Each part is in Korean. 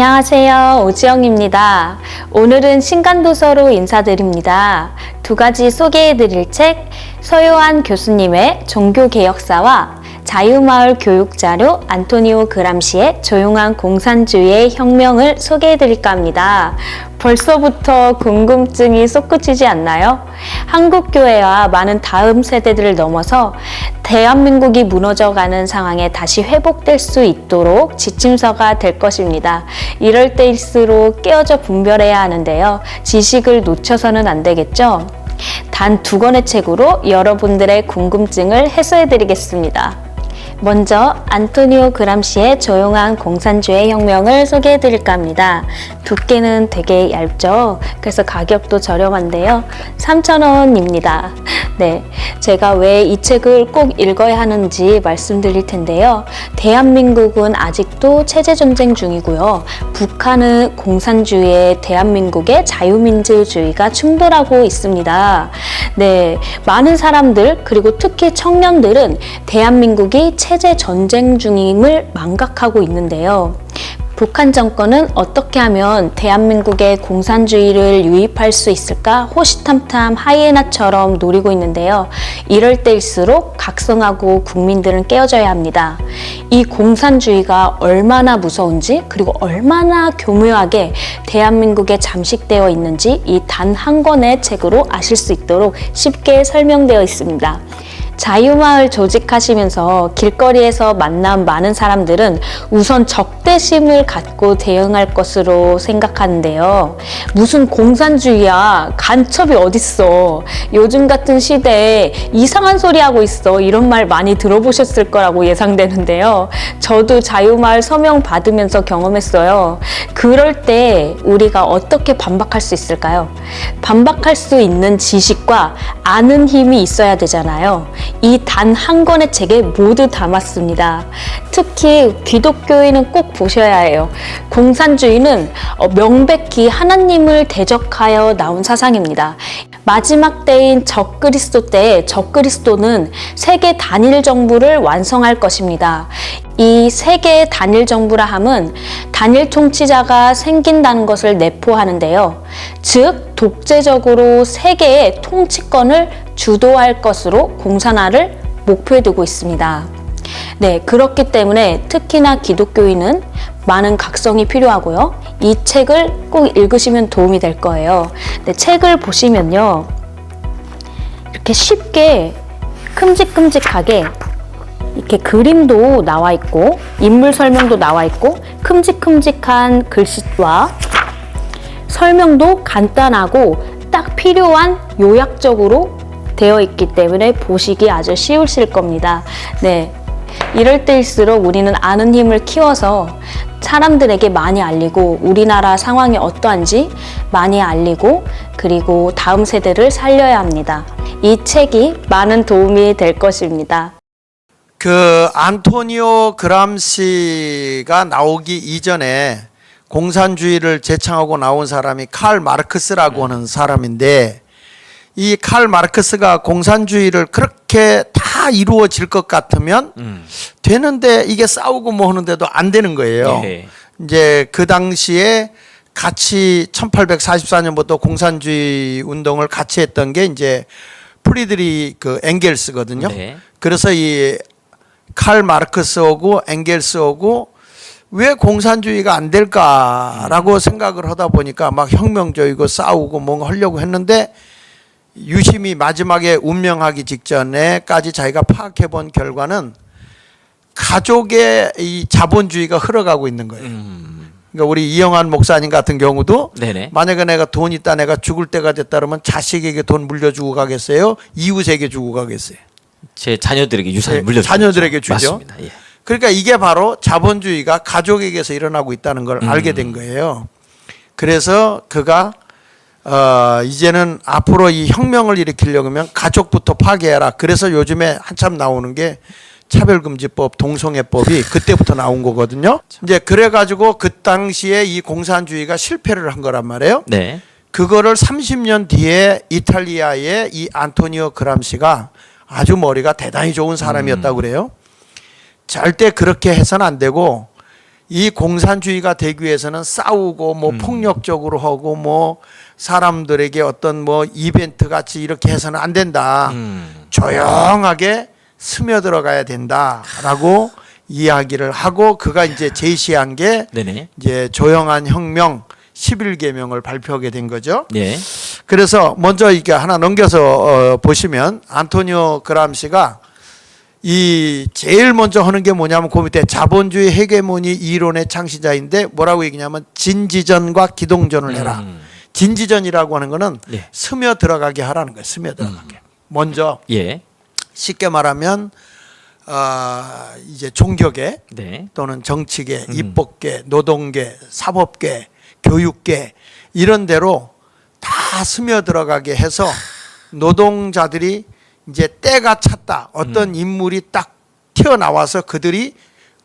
안녕하세요. 오지영입니다. 오늘은 신간도서로 인사드립니다. 두 가지 소개해 드릴 책, 서요한 교수님의 종교개혁사와 자유마을 교육자료 안토니오 그람시의 조용한 공산주의의 혁명을 소개해 드릴까 합니다. 벌써부터 궁금증이 솟구치지 않나요? 한국교회와 많은 다음 세대들을 넘어서 대한민국이 무너져가는 상황에 다시 회복될 수 있도록 지침서가 될 것입니다. 이럴 때일수록 깨어져 분별해야 하는데요. 지식을 놓쳐서는 안 되겠죠? 단 두 권의 책으로 여러분들의 궁금증을 해소해 드리겠습니다. 먼저 안토니오 그람시의 조용한 공산주의 혁명을 소개해 드릴까 합니다. 두께는 되게 얇죠? 그래서 가격도 저렴한데요. 3,000원입니다. 네. 제가 왜 이 책을 꼭 읽어야 하는지 말씀드릴 텐데요. 대한민국은 아직도 체제 전쟁 중이고요. 북한은 공산주의에 대한민국의 자유민주주의가 충돌하고 있습니다. 네. 많은 사람들, 그리고 특히 청년들은 대한민국이 체제 전쟁 중임을 망각하고 있는데요. 북한 정권은 어떻게 하면 대한민국의 공산주의를 유입할 수 있을까 호시탐탐 하이에나처럼 노리고 있는데요. 이럴 때일수록 각성하고 국민들은 깨어져야 합니다. 이 공산주의가 얼마나 무서운지 그리고 얼마나 교묘하게 대한민국에 잠식되어 있는지 이 단 한 권의 책으로 아실 수 있도록 쉽게 설명되어 있습니다. 자유마을 조직하시면서 길거리에서 만난 많은 사람들은 우선 적대심을 갖고 대응할 것으로 생각하는데요. 무슨 공산주의야. 간첩이 어딨어. 요즘 같은 시대에 이상한 소리 하고 있어. 이런 말 많이 들어보셨을 거라고 예상되는데요. 저도 자유마을 서명 받으면서 경험했어요. 그럴 때 우리가 어떻게 반박할 수 있을까요? 반박할 수 있는 지식과 아는 힘이 있어야 되잖아요. 이 단 한 권의 책에 모두 담았습니다. 특히 기독교인은 꼭 보셔야 해요. 공산주의는 어, 명백히 하나님을 대적하여 나온 사상입니다. 마지막 때인 적그리스도 때 적그리스도는 세계 단일 정부를 완성할 것입니다. 이 세계 단일 정부라 함은 단일 통치자가 생긴다는 것을 내포하는데요. 즉, 독재적으로 세계의 통치권을 주도할 것으로 공산화를 목표에 두고 있습니다. 네, 그렇기 때문에 특히나 기독교인은 많은 각성이 필요하고요. 이 책을 꼭 읽으시면 도움이 될 거예요. 네, 책을 보시면요. 이렇게 쉽게 큼직큼직하게 이렇게 그림도 나와 있고 인물 설명도 나와 있고 큼직큼직한 글씨와 설명도 간단하고 딱 필요한 요약적으로 되어 있기 때문에 보시기 아주 쉬우실 겁니다. 네. 이럴 때일수록 우리는 아는 힘을 키워서 사람들에게 많이 알리고 우리나라 상황이 어떠한지 많이 알리고 그리고 다음 세대를 살려야 합니다. 이 책이 많은 도움이 될 것입니다. 그 안토니오 그람시가 나오기 이전에 공산주의를 제창하고 나온 사람이 칼 마르크스라고 하는 사람인데 이 칼 마르크스가 공산주의를 그렇게 다 이루어질 것 같으면 되는데 이게 싸우고 뭐 하는데도 안 되는 거예요. 예. 이제 그 당시에 같이 1844년부터 공산주의 운동을 같이 했던 게 이제 프리드리 그 엥겔스거든요. 네. 그래서 이 칼 마르크스하고 엥겔스하고 왜 공산주의가 안 될까라고 생각을 하다 보니까 막 혁명적이고 싸우고 뭔가 하려고 했는데 유심히 마지막에 운명하기 직전에까지 자기가 파악해 본 결과는 가족의 이 자본주의가 흘러가고 있는 거예요. 그러니까 우리 이영환 목사님 같은 경우도 네네. 만약에 내가 돈 있다 내가 죽을 때가 됐다 그러면 자식에게 돈 물려주고 가겠어요? 이웃에게 주고 가겠어요? 제 자녀들에게 유산을 네, 물려 자녀들에게 주죠. 맞습니다. 예. 그러니까 이게 바로 자본주의가 가족에게서 일어나고 있다는 걸 음. 알게 된 거예요. 그래서 그가 어 이제는 앞으로 이 혁명을 일으키려고 하면 가족부터 파괴해라. 그래서 요즘에 한참 나오는 게 차별금지법, 동성애법이 그때부터 나온 거거든요. 이제 그래가지고 그 당시에 이 공산주의가 실패를 한 거란 말이에요. 네. 그거를 30년 뒤에 이탈리아의 이 안토니오 그람시가 아주 머리가 대단히 좋은 사람이었다고 그래요. 절대 그렇게 해서는 안 되고 이 공산주의가 되기 위해서는 싸우고 뭐 폭력적으로 하고 뭐 사람들에게 어떤 뭐 이벤트 같이 이렇게 해서는 안 된다. 음. 조용하게 스며들어가야 된다라고 이야기를 하고 그가 이제 제시한 게 네네. 이제 조용한 혁명 11계명을 발표하게 된 거죠. 예. 그래서 먼저 이게 하나 넘겨서 어, 보시면 안토니오 그람시가 이 제일 먼저 하는 게 뭐냐면 그 밑에 자본주의 헤게모니 이론의 창시자인데 뭐라고 얘기냐면 진지전과 기동전을 해라. 음. 진지전이라고 하는 거는 네. 스며 들어가게 하라는 거예요. 스며 들어가게. 먼저 예. 쉽게 말하면 어, 이제 종교계 네. 또는 정치계, 음. 입법계, 노동계, 사법계, 교육계 이런 데로 다 스며 들어가게 해서 노동자들이 이제 때가 찼다. 음. 어떤 인물이 딱 튀어나와서 그들이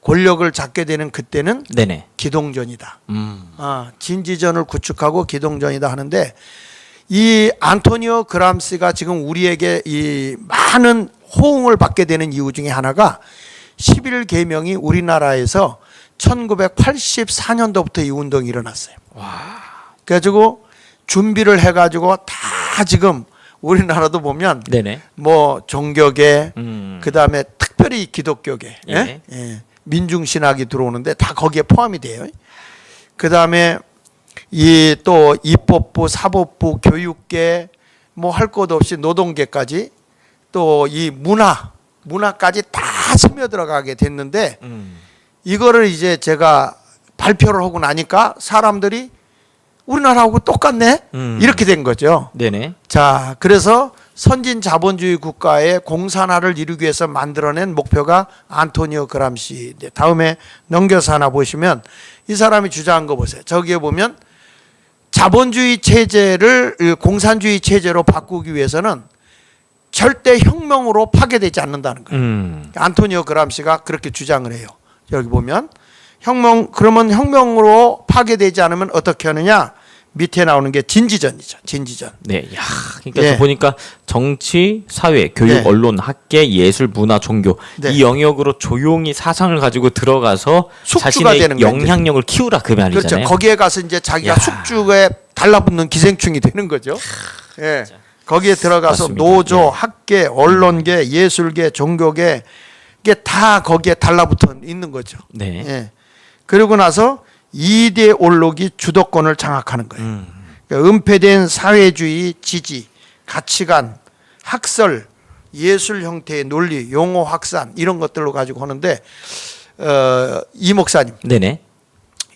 권력을 잡게 되는 그때는 네네. 기동전이다. 음. 아, 진지전을 구축하고 기동전이다 하는데 이 안토니오 그람스가 지금 우리에게 이 많은 호응을 받게 되는 이유 중에 하나가 11계명이 우리나라에서 1984년도부터 이 운동이 일어났어요. 그래가지고 준비를 해가지고 다 지금 우리나라도 보면 네네. 뭐 종교계 음. 그 다음에 특별히 기독교계, 예. 예? 예. 민중 신학이 들어오는데 다 거기에 포함이 돼요. 그 다음에 이 또 입법부, 사법부, 교육계 뭐 할 것 없이 노동계까지 또 이 문화, 문화까지 다 스며 들어가게 됐는데 음. 이거를 이제 제가 발표를 하고 나니까 사람들이 우리나라하고 똑같네 음. 이렇게 된 거죠. 네네. 자, 그래서 선진 자본주의 국가의 공산화를 이루기 위해서 만들어낸 목표가 안토니오 그람시. 네, 다음에 넘겨서 하나 보시면 이 사람이 주장한 거 보세요. 저기에 보면 자본주의 체제를 이 공산주의 체제로 바꾸기 위해서는 절대 혁명으로 파괴되지 않는다는 거예요. 음. 안토니오 그람시가 그렇게 주장을 해요. 여기 보면 혁명 그러면 혁명으로 파괴되지 않으면 어떻게 하느냐? 밑에 나오는 게 진지전이죠. 진지전. 네. 야, 그러니까 예. 저 보니까 정치, 사회, 교육, 네. 언론, 학계, 예술, 문화, 종교 네. 이 영역으로 조용히 사상을 가지고 들어가서 자신의 되는. 영향력을 키우라 그 그렇죠. 말이잖아요. 거기에 가서 이제 자기가 야. 숙주에 달라붙는 기생충이 되는 거죠. 예. 거기에 들어가서 맞습니다. 노조, 예. 학계, 언론계, 예술계, 종교계 이게 다 거기에 달라붙어 있는 거죠. 네. 예. 그리고 나서 이대 올록이 주도권을 장악하는 거예요. 음. 그러니까 은폐된 사회주의 지지, 가치관, 학설, 예술 형태의 논리, 용어 확산 이런 것들로 가지고 하는데 어, 이 목사님 네네.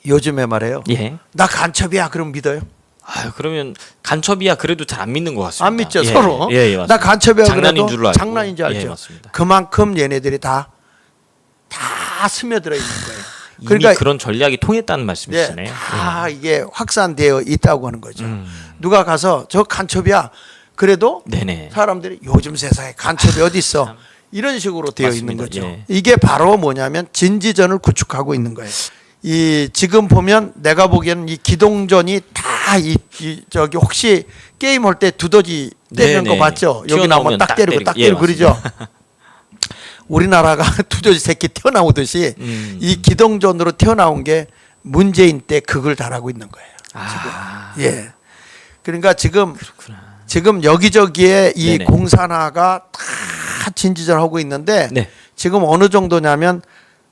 요즘에 말해요. 예. 나 간첩이야 그럼 믿어요? 아, 그러면 간첩이야 그래도 잘 안 믿는 것 같습니다. 안 믿죠 예. 서로. 예, 예. 나 간첩이야 장난인 줄 알고. 장난인 줄 알죠. 예, 맞습니다. 그만큼 얘네들이 다 다 스며들어 있는 거예요. 그러니까 그런 전략이 통했다는 네, 말씀이시네요. 다 이게 확산되어 있다고 하는 거죠. 음. 누가 가서 저 간첩이야. 그래도 네네. 사람들이 요즘 세상에 간첩이 어디 있어? 이런 식으로 되어 있는 맞습니다. 거죠. 예. 이게 바로 뭐냐면 진지전을 구축하고 있는 거예요. 이 지금 보면 내가 보기에는 이 기동전이 다이 저기 혹시 게임 할 때 두더지 때리는 네네. 거 봤죠? 여기 나오면 딱딱 때리고 때리고. 딱 예, 때리고 그러죠. 우리나라가 두더지 새끼 튀어나오듯이 음. 이 기동전으로 튀어나온 게 문재인 때 그걸 달하고 있는 거예요. 아, 예. 그러니까 지금 그렇구나. 지금 여기저기에 이 네네. 공산화가 다 진지전하고 있는데 네. 지금 어느 정도냐면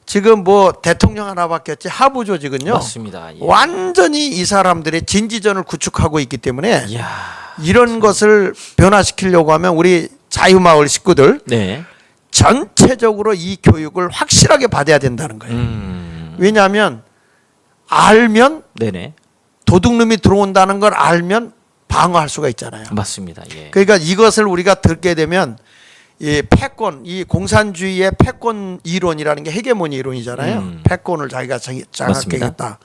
지금 뭐 대통령 하나 바뀌었지 하부 조직은요 맞습니다. 예. 완전히 이 사람들의 진지전을 구축하고 있기 때문에 이야. 이런 것을 변화시키려고 하면 우리 자유마을 식구들 네. 전체적으로 이 교육을 확실하게 받아야 된다는 거예요. 음. 왜냐하면 알면 네네. 도둑놈이 들어온다는 걸 알면 방어할 수가 있잖아요. 맞습니다. 예. 그러니까 이것을 우리가 듣게 되면 이 패권, 이 공산주의의 패권 이론이라는 게 헤게모니 이론이잖아요. 음. 패권을 자기가 장- 장악하겠다.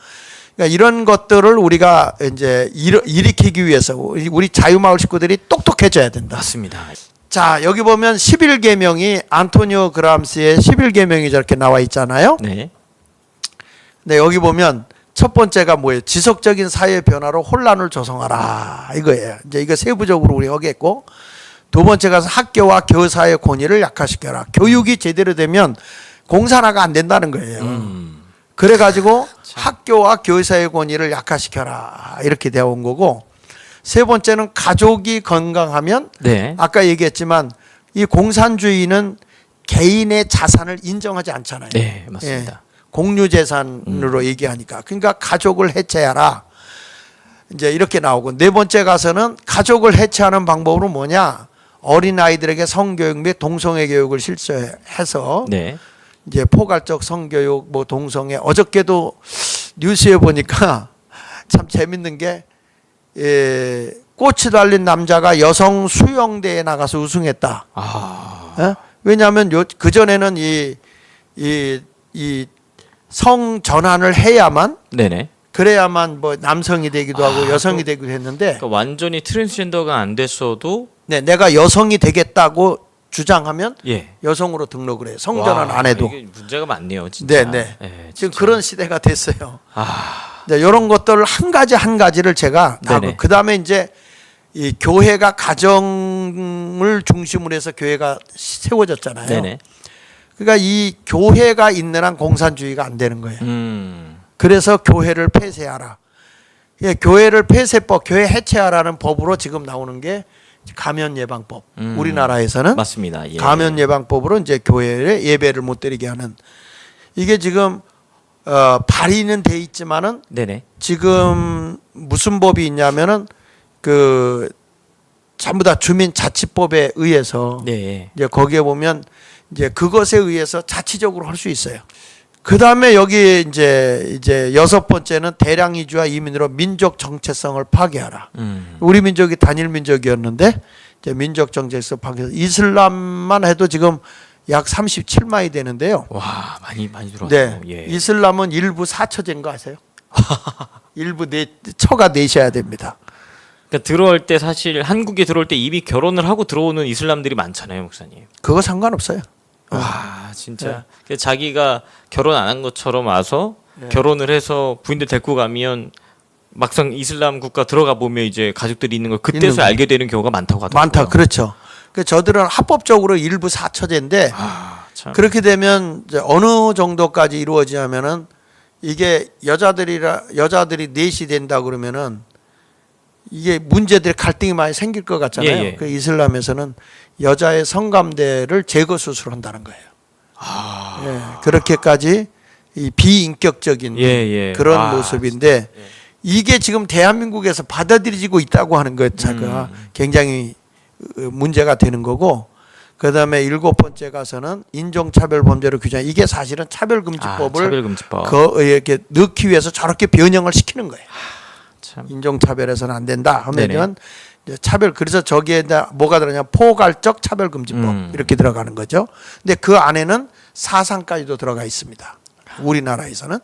그러니까 이런 것들을 우리가 이제 일- 일으키기 위해서 우리 자유마을 식구들이 똑똑해져야 된다. 맞습니다. 자, 여기 보면 11계명이 안토니오 그람스의 11계명이 저렇게 나와 있잖아요. 네. 네, 여기 보면 첫 번째가 뭐예요? 지속적인 사회 변화로 혼란을 조성하라 이거예요. 이제 이거 세부적으로 우리 하겠고 두 번째가 학교와 교사의 권위를 약화시켜라. 교육이 제대로 되면 공산화가 안 된다는 거예요. 음. 그래 가지고 학교와 교사의 권위를 약화시켜라 이렇게 되어 온 거고 세 번째는 가족이 건강하면 네. 아까 얘기했지만 이 공산주의는 개인의 자산을 인정하지 않잖아요. 네, 맞습니다. 예, 공유 재산으로 얘기하니까 그러니까 가족을 해체하라. 이제 이렇게 나오고 네 번째 가서는 가족을 해체하는 방법으로 뭐냐? 어린 아이들에게 성교육 및 동성애 교육을 실시해서 네. 이제 포괄적 성교육 뭐 동성애 어저께도 뉴스에 보니까 참 재밌는 게 예, 꽃이 달린 남자가 여성 수영대에 나가서 우승했다. 아. 어? 왜냐하면 요 그전에는 이 이 이 성 전환을 해야만 네네. 그래야만 뭐 남성이 되기도 하고 아, 여성이 또- 되기도 했는데 그러니까 완전히 트랜스젠더가 안 됐어도 네, 내가 여성이 되겠다고 주장하면 예. 여성으로 등록을 해요. 성전환 안 해도. 이게 문제가 많네요, 진짜. 네, 네. 예, 지금 진짜. 그런 시대가 됐어요. 아. 네, 이런 것들 한 가지 한 가지를 제가. 그 다음에 이제 이 교회가 가정을 중심으로 해서 교회가 세워졌잖아요. 네네. 그러니까 이 교회가 있는 한 공산주의가 안 되는 거예요. 음. 그래서 교회를 폐쇄하라. 예, 교회를 폐쇄법, 교회 해체하라는 법으로 지금 나오는 게 가면 예방법. 음. 우리나라에서는 맞습니다. 예. 가면 예방법으로 이제 교회에 예배를 못 드리게 하는 이게 지금 어, 발의는 돼 있지만은 네네. 지금 무슨 법이 있냐면은 그 전부 다 주민자치법에 의해서 네. 이제 거기에 보면 이제 그것에 의해서 자치적으로 할 수 있어요. 그 다음에 여기 이제 이제 여섯 번째는 대량 이주와 이민으로 민족 정체성을 파괴하라. 음. 우리 민족이 단일 민족이었는데 이제 민족 정체성 파괴. 이슬람만 해도 지금 약 37만이 되는데요. 와, 많이 많이 네, 들어왔네요. 예. 이슬람은 일부 사처제인 거 아세요? 일부 내 처가 내셔야 됩니다. 그러니까 들어올 때 사실 한국에 들어올 때 이미 결혼을 하고 들어오는 이슬람들이 많잖아요, 목사님. 그거 상관없어요. 와, 진짜. 네. 그래서 자기가 결혼 안 한 것처럼 와서 네. 결혼을 해서 부인들 데리고 가면 막상 이슬람 국가 들어가 보면 이제 가족들이 있는 걸 있는 그때서 거. 알게 되는 경우가 많다고 하더라고요. 많다. 그렇죠. 그 저들은 합법적으로 일부 사처제인데 아, 참. 그렇게 되면 이제 어느 정도까지 이루어지냐면은 이게 여자들이라 여자들이 넷이 된다 그러면은 이게 문제들이 갈등이 많이 생길 것 같잖아요. 예, 예. 그 이슬람에서는 여자의 성감대를 제거 수술한다는 거예요. 아. 예, 그렇게까지 이 비인격적인 예, 예. 그런 아, 모습인데. 예. 이게 지금 대한민국에서 받아들여지고 있다고 하는 것 자체가 음. 굉장히 어, 문제가 되는 거고 그다음에 일곱 번째 가서는 인종차별 범죄로 규정 이게 사실은 아, 차별금지법을 차별금지법. 그 이렇게 넣기 위해서 저렇게 변형을 시키는 거예요. 참. 인종차별에서는 안 된다. 하면은 차별 그래서 저기에다 뭐가 들어냐 포괄적 차별금지법 음. 이렇게 들어가는 거죠. 근데 그 안에는 사상까지도 들어가 있습니다. 우리나라에서는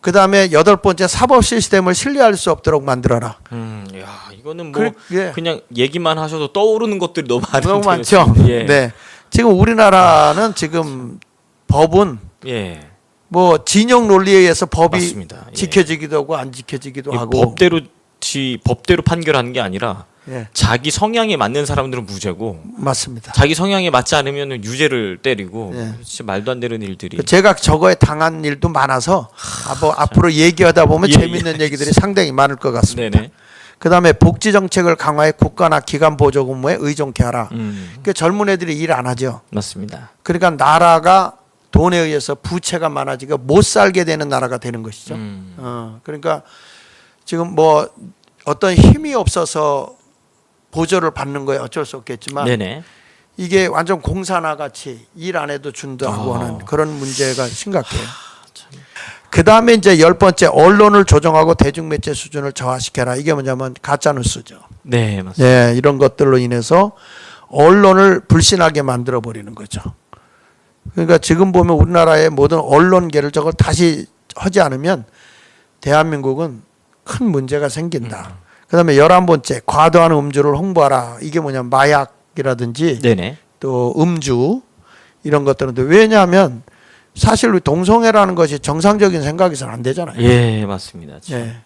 그 다음에 여덟 번째 사법 시스템을 신뢰할 수 없도록 만들어라. 음, 야, 이거는 뭐 그, 예. 그냥 얘기만 하셔도 떠오르는 것들이 너무 많은데. 너무 많죠. 예. 네. 지금 우리나라는 지금 법은 예. 뭐 진영 논리에 의해서 법이 맞습니다. 예. 지켜지기도 하고 안 지켜지기도 이 하고. 법대로 지 법대로 판결하는 게 아니라 예, 자기 성향에 맞는 사람들은 무죄고 맞습니다. 자기 성향에 맞지 않으면 유죄를 때리고 예. 진짜 말도 안 되는 일들이 제가 저거에 당한 일도 많아서 아, 뭐 앞으로 얘기하다 보면 예, 재밌는 얘기들이 상당히 많을 것 같습니다. 네네 그다음에 복지 정책을 강화해 국가나 기관 보조 근무에 의존케 하라. 음, 그 젊은 애들이 일 안 하죠. 맞습니다 그러니까 나라가 돈에 의해서 부채가 많아지고 못 살게 되는 나라가 되는 것이죠. 음, 어, 그러니까 지금 뭐 어떤 힘이 없어서 보조를 받는 거에 어쩔 수 없겠지만 네네 이게 완전 공산화 같이 일 안 해도 준다고 어. 하는 그런 문제가 심각해요. 그 다음에 이제 열 번째 언론을 조정하고 대중매체 수준을 저하시켜라. 이게 뭐냐면 가짜 뉴스죠. 네 맞습니다 네, 이런 것들로 인해서 언론을 불신하게 만들어 버리는 거죠. 그러니까 지금 보면 우리나라의 모든 언론계를 저걸 다시 하지 않으면 대한민국은 큰 문제가 생긴다. 그 다음에 열한 번째 과도한 음주를 홍보하라. 이게 뭐냐면 마약이라든지 네네 또 음주 이런 것들은 왜냐하면 사실 동성애라는 것이 정상적인 생각에서는 안 되잖아요. 예 맞습니다 예.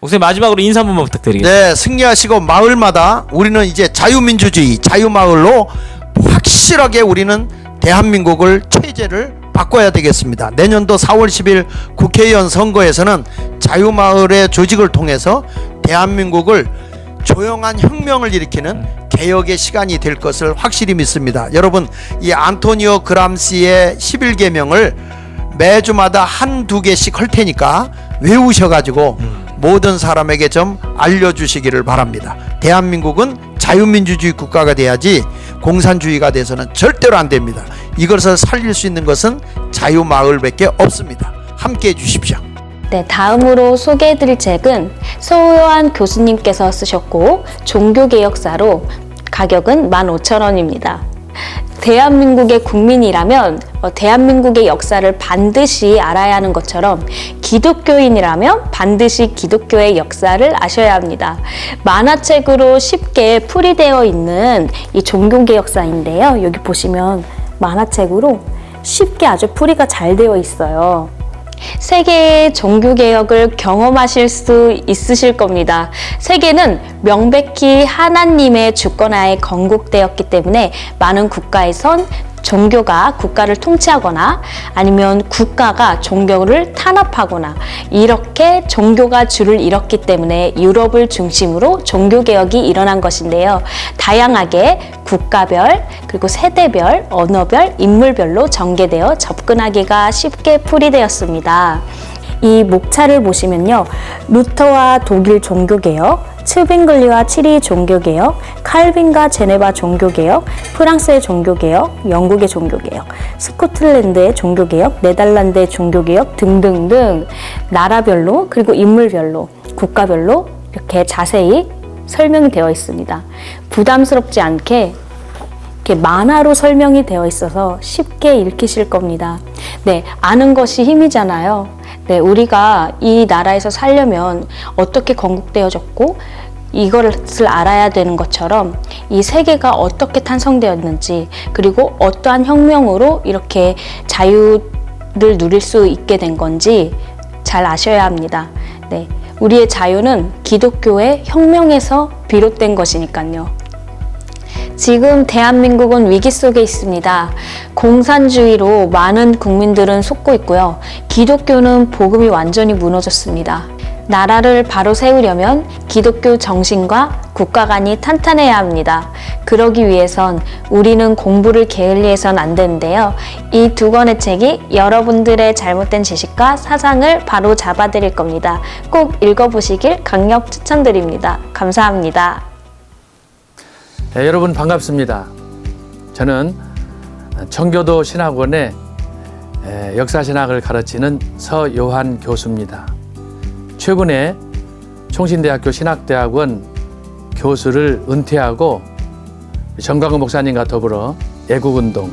목사님 마지막으로 인사 한 번만 부탁드리겠습니다 네, 승리하시고 마을마다 우리는 이제 자유민주주의, 자유마을로 확실하게 우리는 대한민국을 체제를 바꿔야 되겠습니다. 내년도 4월 10일 국회의원 선거에서는 자유마을의 조직을 통해서 대한민국을 조용한 혁명을 일으키는 개혁의 시간이 될 것을 확실히 믿습니다. 여러분, 이 안토니오 그람시의 11계명을 매주마다 한두 개씩 할 테니까 외우셔가지고 모든 사람에게 좀 알려주시기를 바랍니다. 대한민국은 자유민주주의 국가가 돼야지 공산주의가 돼서는 절대로 안 됩니다. 이것을 살릴 수 있는 것은 자유마을밖에 없습니다. 함께 해 주십시오. 네, 다음으로 소개해드릴 책은 서요한 교수님께서 쓰셨고 종교개혁사로 가격은 15,000원입니다. 대한민국의 국민이라면 어, 대한민국의 역사를 반드시 알아야 하는 것처럼 기독교인이라면 반드시 기독교의 역사를 아셔야 합니다. 만화책으로 쉽게 풀이되어 있는 이 종교개혁사인데요. 여기 보시면 만화책으로 쉽게 아주 풀이가 잘 되어 있어요. 세계의 종교개혁을 경험하실 수 있으실 겁니다. 세계는 명백히 하나님의 주권하에 건국되었기 때문에 많은 국가에선 종교가 국가를 통치하거나 아니면 국가가 종교를 탄압하거나 이렇게 종교가 줄을 잃었기 때문에 유럽을 중심으로 종교개혁이 일어난 것인데요. 다양하게 국가별, 그리고 세대별, 언어별, 인물별로 전개되어 접근하기가 쉽게 풀이되었습니다. 이 목차를 보시면요. 루터와 독일 종교개혁, 츠빙글리와 치리 종교개혁, 칼빈과 제네바 종교개혁, 프랑스의 종교개혁, 영국의 종교개혁, 스코틀랜드의 종교개혁, 네덜란드의 종교개혁 등등등 나라별로 그리고 인물별로 국가별로 이렇게 자세히 설명이 되어 있습니다. 부담스럽지 않게 이렇게 만화로 설명이 되어 있어서 쉽게 읽히실 겁니다. 네, 아는 것이 힘이잖아요. 네, 우리가 이 나라에서 살려면 어떻게 건국되어졌고 이것을 알아야 되는 것처럼 이 세계가 어떻게 탄생되었는지 그리고 어떠한 혁명으로 이렇게 자유를 누릴 수 있게 된 건지 잘 아셔야 합니다. 네, 우리의 자유는 기독교의 혁명에서 비롯된 것이니까요. 지금 대한민국은 위기 속에 있습니다. 공산주의로 많은 국민들은 속고 있고요. 기독교는 복음이 완전히 무너졌습니다. 나라를 바로 세우려면 기독교 정신과 국가관이 탄탄해야 합니다. 그러기 위해선 우리는 공부를 게을리해선 안 되는데요. 이 두 권의 책이 여러분들의 잘못된 지식과 사상을 바로 잡아드릴 겁니다. 꼭 읽어보시길 강력 추천드립니다. 감사합니다. 네, 여러분 반갑습니다. 저는 청교도 신학원의 에, 역사신학을 가르치는 서요한 교수입니다. 최근에 총신대학교 신학대학원 교수를 은퇴하고 정광훈 목사님과 더불어 애국운동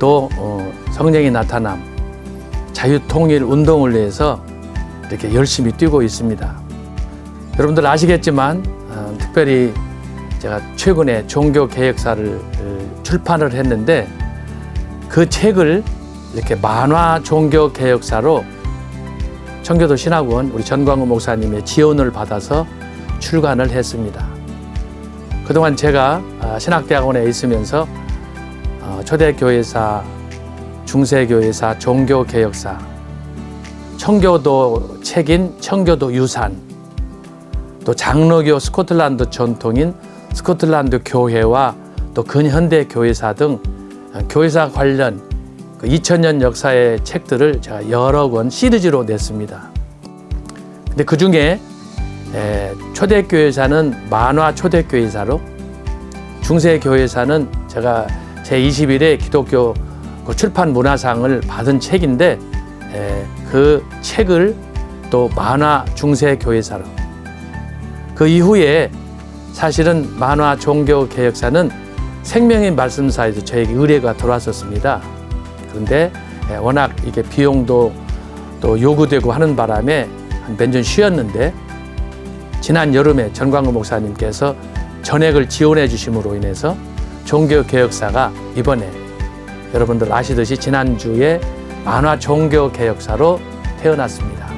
또 어, 성령이 나타남 자유통일 운동을 위해서 이렇게 열심히 뛰고 있습니다. 여러분들 아시겠지만 어, 특별히 제가 최근에 종교 개혁사를 어, 출판을 했는데 그 책을 이렇게 만화 종교 개혁사로 청교도 신학원 우리 전광훈 목사님의 지원을 받아서 출간을 했습니다. 그동안 제가 아, 신학대학원에 있으면서 어, 초대교회사, 중세교회사, 종교개혁사, 청교도 책인 청교도 유산, 또 장로교 스코틀란드 전통인 스코틀란드 교회와 또 근현대 교회사 등 교회사 관련 그 2000년 역사의 책들을 제가 여러 권 시리즈로 냈습니다. 근데 그 중에 초대교회사는 만화 초대교회사로 중세교회사는 제가 제 21회 기독교 그 출판 문화상을 받은 책인데 에, 그 책을 또 만화 중세교회사로 그 이후에 사실은 만화 종교 개혁사는 생명의 말씀사에서 저에게 의뢰가 들어왔었습니다. 그런데 워낙 이게 비용도 또 요구되고 하는 바람에 한몇년 쉬었는데 지난 여름에 전광훈 목사님께서 전액을 지원해 주심으로 인해서 종교 개혁사가 이번에 여러분들 아시듯이 지난주에 만화 종교 개혁사로 태어났습니다.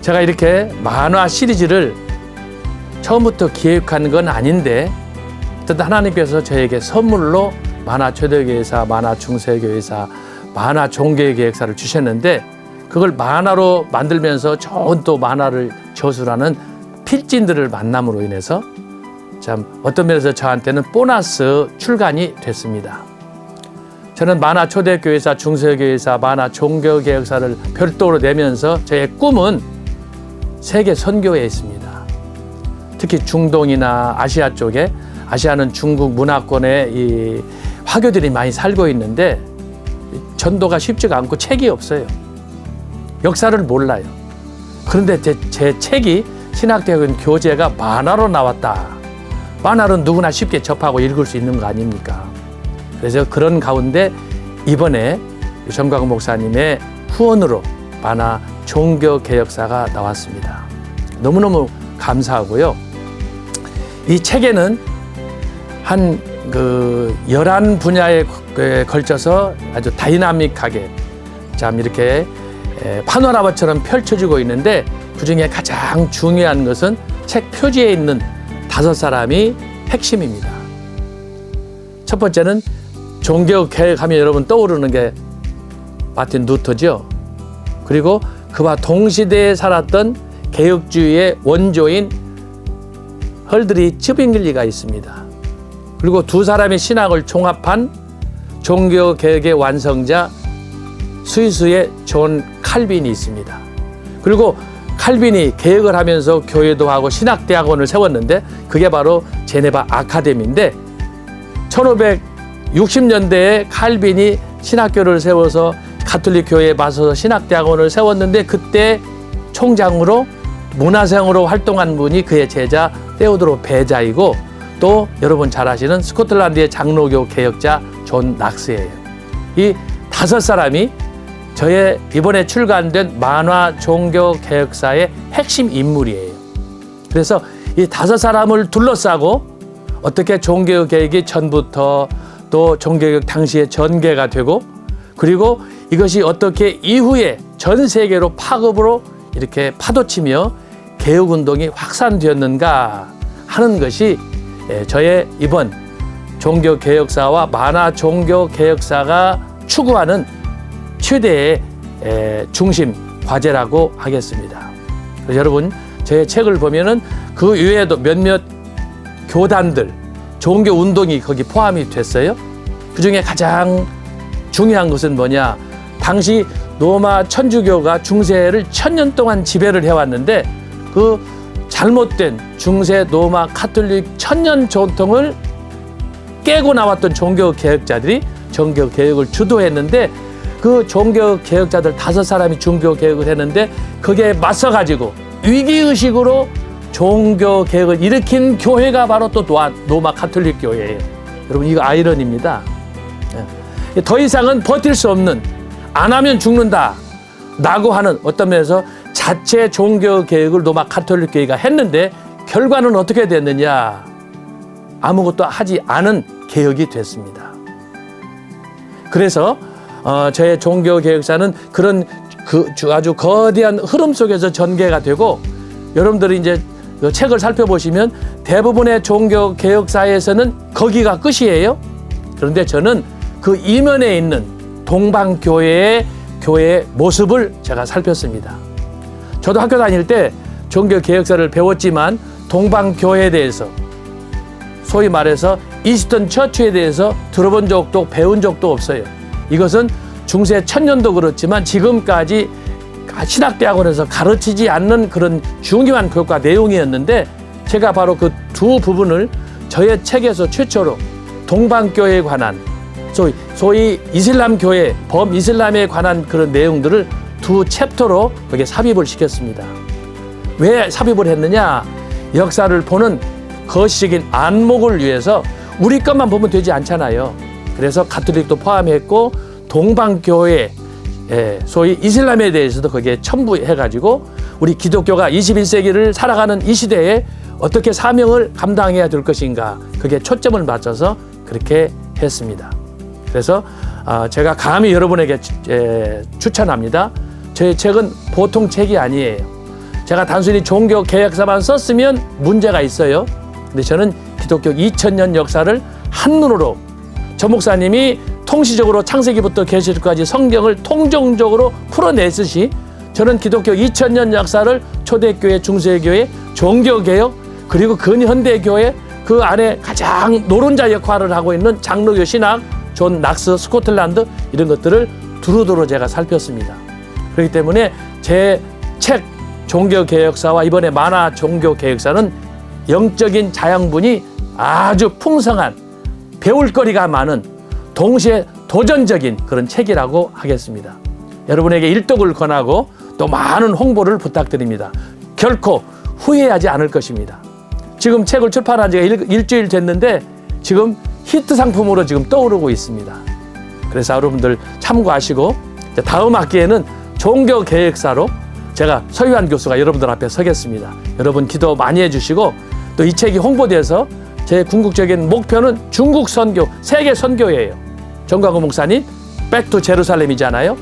제가 이렇게 만화 시리즈를 처음부터 기획한 건 아닌데 어쨌든 하나님께서 저에게 선물로 만화 초대교회사, 만화 중세교회사, 만화 종교 계획사를 주셨는데 그걸 만화로 만들면서 좋은 또 만화를 저술하는 필진들을 만남으로 인해서 참 어떤 면에서 저한테는 보너스 출간이 됐습니다. 저는 만화 초대교회사, 중세교회사, 만화 종교개혁사를 별도로 내면서 저의 꿈은 세계 선교에 있습니다. 특히 중동이나 아시아 쪽에 아시아는 중국 문화권에 이 화교들이 많이 살고 있는데 전도가 쉽지가 않고 책이 없어요. 역사를 몰라요. 그런데 제, 제 책이 신학대학원 교재가 만화로 나왔다. 만화는 누구나 쉽게 접하고 읽을 수 있는 거 아닙니까? 그래서 그런 가운데 이번에 정광 목사님의 후원으로 만화 종교 개혁사가 나왔습니다. 너무너무 감사하고요. 이 책에는 한그 열한 분야에 걸쳐서 아주 다이나믹하게 참 이렇게 에, 파노라마처럼 펼쳐지고 있는데 그 중에 가장 중요한 것은 책 표지에 있는 다섯 사람이 핵심입니다. 첫 번째는 종교 개혁 하면 여러분 떠오르는 게 마틴 루터죠. 그리고 그와 동시대에 살았던 개혁주의의 원조인 헐드리 츠빙글리가 있습니다. 그리고 두 사람의 신학을 종합한 종교 개혁의 완성자 스위스의 존 칼빈이 있습니다. 그리고 칼빈이 개혁을 하면서 교회도 하고 신학대학원을 세웠는데 그게 바로 제네바 아카데미인데 1560년대에 칼빈이 신학교를 세워서 가톨릭 교회에 맞서서 신학대학원을 세웠는데 그때 총장으로 문화생으로 활동한 분이 그의 제자 테오드로 베자이고 또 여러분 잘 아시는 스코틀랜드의 장로교 개혁자 존 낙스예요. 이 다섯 사람이 저의 이번에 출간된 만화 종교 개혁사의 핵심 인물이에요. 그래서 이 다섯 사람을 둘러싸고 어떻게 종교 개혁이 전부터 또 종교 개혁 당시에 전개가 되고 그리고 이것이 어떻게 이후에 전 세계로 파급으로 이렇게 파도치며 개혁 운동이 확산되었는가 하는 것이 예, 저의 이번 종교 개혁사와 만화 종교 개혁사가 추구하는 최대의 에, 중심 과제라고 하겠습니다. 여러분 제 책을 보면은 그 이외에도 몇몇 교단들 종교 운동이 거기 포함이 됐어요. 그 중에 가장 중요한 것은 뭐냐? 당시 로마 천주교가 중세를 천년 동안 지배를 해왔는데 그 잘못된 중세 로마 카톨릭 천년 전통을 깨고 나왔던 종교 개혁자들이 종교 개혁을 주도했는데 그 종교 개혁자들 다섯 사람이 종교 개혁을 했는데 거기에 맞서 가지고 위기 의식으로 종교 개혁을 일으킨 교회가 바로 또 로마 카톨릭 교회예요. 여러분 이거 아이러니입니다. 예. 더 이상은 버틸 수 없는 안 하면 죽는다. 라고 하는 어떤 면에서 자체 종교 개혁을 로마 카톨릭 교회가 했는데 결과는 어떻게 됐느냐? 아무것도 하지 않은 개혁이 됐습니다. 그래서 어, 저의 종교 개혁사는 그런 그 아주 거대한 흐름 속에서 전개가 되고 여러분들이 이제 그 책을 살펴보시면 대부분의 종교 개혁사에서는 거기가 끝이에요. 그런데 저는 그 이면에 있는 동방교회의 교회의 모습을 제가 살폈습니다. 저도 학교 다닐 때 종교 개혁사를 배웠지만 동방교회에 대해서 소위 말해서 이스턴 처치에 대해서 들어본 적도 배운 적도 없어요. 이것은 중세 천년도 그렇지만 지금까지 신학대학원에서 가르치지 않는 그런 중요한 교과 내용이었는데 제가 바로 그 두 부분을 저의 책에서 최초로 동방교회에 관한 소위, 소위 이슬람 교회, 범이슬람에 관한 그런 내용들을 두 챕터로 거기에 삽입을 시켰습니다. 왜 삽입을 했느냐? 역사를 보는 거시적인 안목을 위해서 우리 것만 보면 되지 않잖아요. 그래서 가톨릭도 포함했고 동방교회 예, 소위 이슬람에 대해서도 거기에 첨부해가지고 우리 기독교가 21세기를 살아가는 이 시대에 어떻게 사명을 감당해야 될 것인가 그게 초점을 맞춰서 그렇게 했습니다. 그래서 아, 제가 감히 여러분에게 추천합니다. 제 책은 보통 책이 아니에요. 제가 단순히 종교 개혁사만 썼으면 문제가 있어요. 근데 저는 기독교 2000년 역사를 한눈으로 저 목사님이 통시적으로 창세기부터 계시록까지 성경을 통정적으로 풀어냈듯이 저는 기독교 2000년 역사를 초대교회, 중세교회, 종교개혁 그리고 근현대교회 그 안에 가장 노른자 역할을 하고 있는 장로교 신학, 존 낙스, 스코틀란드 이런 것들을 두루두루 제가 살폈습니다. 그렇기 때문에 제 책 종교 개혁사와 이번에 만화 종교 개혁사는 영적인 자양분이 아주 풍성한 배울 거리가 많은 동시에 도전적인 그런 책이라고 하겠습니다. 여러분에게 일독을 권하고 또 많은 홍보를 부탁드립니다. 결코 후회하지 않을 것입니다. 지금 책을 출판한 지가 일, 일주일 됐는데 지금 히트 상품으로 지금 떠오르고 있습니다. 그래서 여러분들 참고하시고 다음 학기에는 종교 계획사로 제가 서유한 교수가 여러분들 앞에 서겠습니다. 여러분 기도 많이 해주시고 또 이 책이 홍보돼서 제 궁극적인 목표는 중국 선교, 세계 선교예요. 정광호 목사님 백투 제루살렘이잖아요.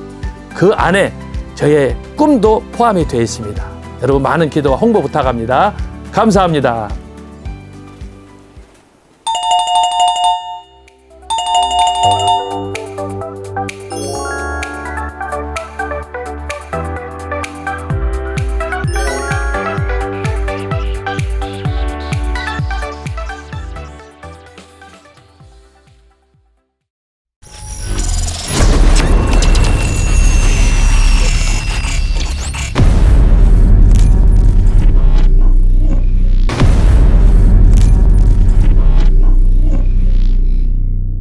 그 안에 저의 꿈도 포함이 되어 있습니다. 여러분 많은 기도와 홍보 부탁합니다. 감사합니다.